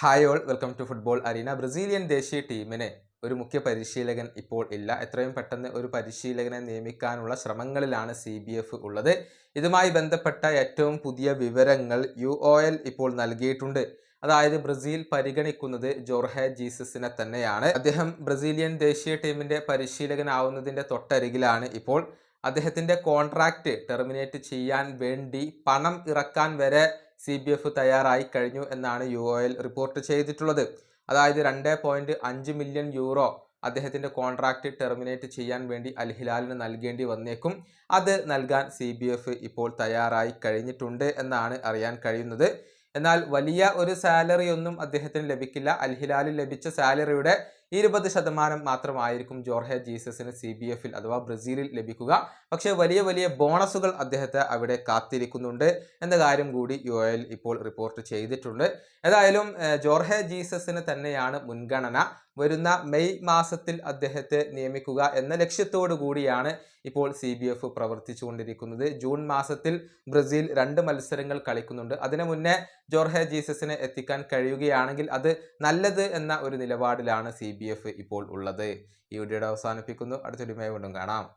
Hi all welcome to football arena Brazilian ദേശീയ ടീമിന് ഒരു മുഖ്യ പരിശീലകൻ ഇപ്പോൾ ഇല്ല. എത്രയും പെട്ടെന്ന് ഒരു പരിശീലകനെ നിയമിക്കാനുള്ള ശ്രമങ്ങളിലാണ് സി ബി എഫ് ഉള്ളത്. ഇതുമായി ബന്ധപ്പെട്ട ഏറ്റവും പുതിയ വിവരങ്ങൾ യു ഒ എൽ ഇപ്പോൾ നൽകിയിട്ടുണ്ട്. അതായത് ബ്രസീൽ പരിഗണിക്കുന്നത് ജോർഹെ ജീസസിനെ തന്നെയാണ്. അദ്ദേഹം ബ്രസീലിയൻ ദേശീയ ടീമിന്റെ പരിശീലകനാവുന്നതിന്റെ തൊട്ടരികിലാണ് ഇപ്പോൾ. അദ്ദേഹത്തിന്റെ കോൺട്രാക്റ്റ് ടെർമിനേറ്റ് ചെയ്യാൻ വേണ്ടി പണം ഇറക്കാൻ വരെ സി ബി എഫ് തയ്യാറായി കഴിഞ്ഞു എന്നാണ് യു ഒ എൽ റിപ്പോർട്ട് ചെയ്തിട്ടുള്ളത്. അതായത് രണ്ട് പോയിന്റ് അഞ്ച് മില്യൺ യൂറോ അദ്ദേഹത്തിന്റെ കോൺട്രാക്റ്റ് ടെർമിനേറ്റ് ചെയ്യാൻ വേണ്ടി അൽ ഹിലാലിന് നൽകേണ്ടി വന്നേക്കും. അത് നൽകാൻ സി ബി എഫ് ഇപ്പോൾ തയ്യാറായി കഴിഞ്ഞിട്ടുണ്ട് എന്നാണ് അറിയാൻ കഴിയുന്നത്. എന്നാൽ വലിയ ഒരു സാലറി ഒന്നും അദ്ദേഹത്തിന് ലഭിക്കില്ല. അൽ ഹിലാലിൽ ലഭിച്ച സാലറിയുടെ ഇരുപത് ശതമാനം മാത്രമായിരിക്കും ജോർഹെ ജീസസിന് സി ബി എഫിൽ അഥവാ ബ്രസീലിൽ ലഭിക്കുക. പക്ഷേ വലിയ വലിയ ബോണസുകൾ അദ്ദേഹത്തെ അവിടെ കാത്തിരിക്കുന്നുണ്ട് എന്ന കാര്യം കൂടി യു എൽ ഇപ്പോൾ റിപ്പോർട്ട് ചെയ്തിട്ടുണ്ട്. ഏതായാലും ജോർഹെ ജീസസിന് തന്നെയാണ് മുൻഗണന. വരുന്ന മെയ് മാസത്തിൽ അദ്ദേഹത്തെ നിയമിക്കുക എന്ന ലക്ഷ്യത്തോടു കൂടിയാണ് ഇപ്പോൾ സി ബി എഫ് പ്രവർത്തിച്ചുകൊണ്ടിരിക്കുന്നത്. ജൂൺ മാസത്തിൽ ബ്രസീൽ രണ്ട് മത്സരങ്ങൾ കളിക്കുന്നുണ്ട്. അതിനു മുന്നേ ജോർഹെ ജീസസിനെ എത്തിക്കാൻ കഴിയുകയാണെങ്കിൽ അത് നല്ലത് എന്ന ഒരു നിലപാടിലാണ് സി ബി എഫ് ഇപ്പോൾ ഉള്ളത്. ഈ വീഡിയോയുടെ അവസാനിപ്പിക്കുന്നു. അടുത്തൊരു വീണ്ടും കാണാം.